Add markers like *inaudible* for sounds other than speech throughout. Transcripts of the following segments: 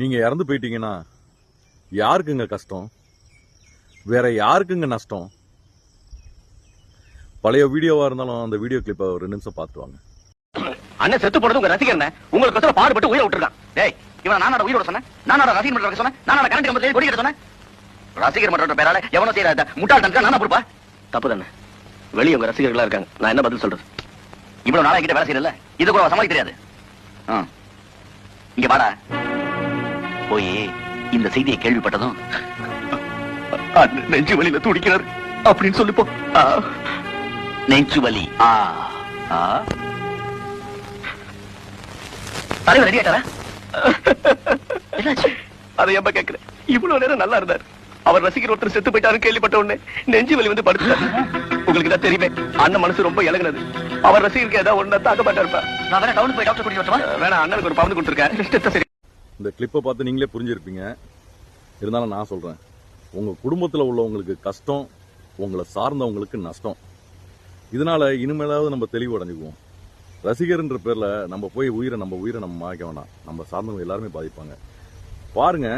நீங்க இறந்து போயிட்டீங்கன்னா யாருக்குங்க கஷ்டம்? வேற யாருக்குங்க நஷ்டம்? பழைய வீடியோவா இருந்தாலும் அந்த வீடியோ கிளிப்பை ஒரு நிமிஷம் பார்த்துட்டு அண்ணன் செத்து போனது உங்க ரசிகர் உங்களுக்கு பாடுபட்டு உயிரை விட்டுருக்கான். டேய் இவன் நானோட உயிரோட சொன்னேன். நானோட ரசிகர் மன்ற சொன்னேன். நானோட கரண்ட் கம்பத்தில் கொடி சொன்னேன். ரசிகர் மன்ற பேரால எவனோ செய்யற முட்டாள் தனக்கு நானா பொறுப்பா? தப்பு தானே வெளிய உங்க ரசிகர்களா இருக்காங்க. நான் என்ன பதில் சொல்றது? இவ்வளவு நாளா கிட்ட வேலை செய்யல இது கூட சமாளிக்க தெரியாது. இங்க வாடா. போய் இந்த செய்தியை கேள்விப்பட்டதும் *laughs* நெஞ்சு வலியில துடிக்கிறார். அப்படின்னு சொல்லி போ. ஆ. நெஞ்சு வலி. ஆ. தலைவர் ரெடி ஆயிட்டாரா? *laughs* அதை எப்ப கேக்குறேன் இவ்வளவு நேரம் நல்லா இருந்தார். அவர் ரசிகர் ஒருத்தர் செத்து போயிட்டாரு கேள்விப்பட்ட உடனே நெஞ்சு வலி வந்து படுத்துட்டாரு. உங்களுக்கு தான் தெரியுமே அண்ணன் மனசு ரொம்ப இலகுனது. அவர் ரசிகருக்கு ஏதாவது ஒண்ணு தாக்க மாட்டாருப்பா நான் வேணா டவுன் போய் டாக்டர் கூட்டிட்டு வரட்டுமா? வேணா அண்ணனுக்கு ஒரு பவுன் கொடுத்துருக்கேன். சரி. இந்த கிளிப்பை பார்த்து நீங்களே புரிஞ்சிருப்பீங்க. இருந்தாலும் நான் சொல்கிறேன் உங்கள் குடும்பத்தில் உள்ளவங்களுக்கு கஷ்டம் உங்களை சார்ந்தவங்களுக்கு நஷ்டம். இதனால் இனிமேலாவது நம்ம தெளிவு அடைஞ்சுக்குவோம். ரசிகர்ன்ற பேரில் நம்ம போய் உயிரை நம்ம உயிரை நம்ம மாய்க்க வேண்டாம் நம்ம சார்ந்தவங்க எல்லாருமே பாதிப்பாங்க. பாருங்க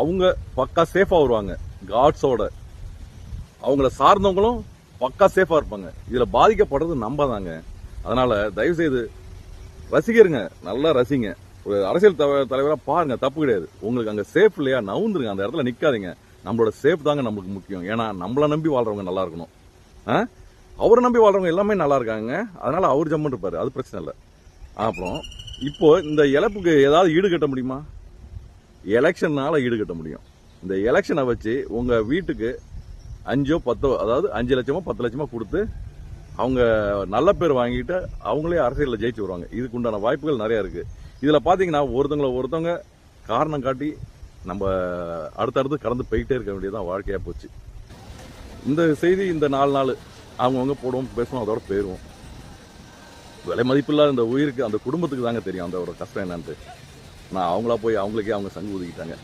அவங்க பக்கா சேஃபாக வருவாங்க. காட்ஸோட அவங்கள சார்ந்தவங்களும் பக்கா சேஃபாக இருப்பாங்க. இதில் பாதிக்கப்படுறது நம்ம தாங்க அதனால் தயவுசெய்து ரசிகருங்க நல்லா ரசிங்க. ஒரு அரசியல் தவ- தலைவரா பாருங்க தப்பு கிடையாது. உங்களுக்கு அங்க சேஃப் இல்லையா? நவுந்துருங்க அந்த இடத்துல நிக்காதீங்க. நம்மளோட சேஃப் தாங்க நமக்கு முக்கியம். ஏன்னா நம்மளை நம்பி வாழ்றவங்க நல்லா இருக்கணும். ஆ? அவரை நம்பி வாழ்றவங்க எல்லாமே நல்லா இருக்காங்க. அதனால அவர் ஜம்மன் இருப்பாரு. அது பிரச்சனை இல்லை. அப்புறம் இப்போ இந்த இழப்புக்கு ஏதாவது ஈடு கட்ட முடியுமா? எலெக்ஷன்னால ஈடு கட்ட முடியும். இந்த எலெக்ஷனை வச்சு உங்க வீட்டுக்கு அஞ்சோ பத்தோ அதாவது அஞ்சு லட்சமோ பத்து லட்சமோ கொடுத்து அவங்க நல்ல பேர் வாங்கிட்டு அவங்களே அரசியலில் ஜெயிச்சு வருவாங்க. இதுக்கு உண்டான வாய்ப்புகள் நிறைய இருக்குது இதில் பார்த்தீங்கன்னா ஒருத்தவங்களை ஒருத்தவங்க காரணம் காட்டி நம்ம அடுத்தடுத்து கடந்து போயிட்டே இருக்க வேண்டியதான் வாழ்க்கையாக போச்சு. இந்த செய்தி இந்த நாலு நாள் அவங்கவுங்க போடுவோம் பேசுவோம் அதோட போயிடுவோம் விலை மதிப்பில்லாத இந்த உயிருக்கு அந்த குடும்பத்துக்கு தாங்க தெரியும். அந்த ஒரு கஷ்டம் என்னன்ட்டு. நான் அவங்களா போய் அவங்களுக்கே அவங்க சங்கு ஊதிக்கிட்டாங்க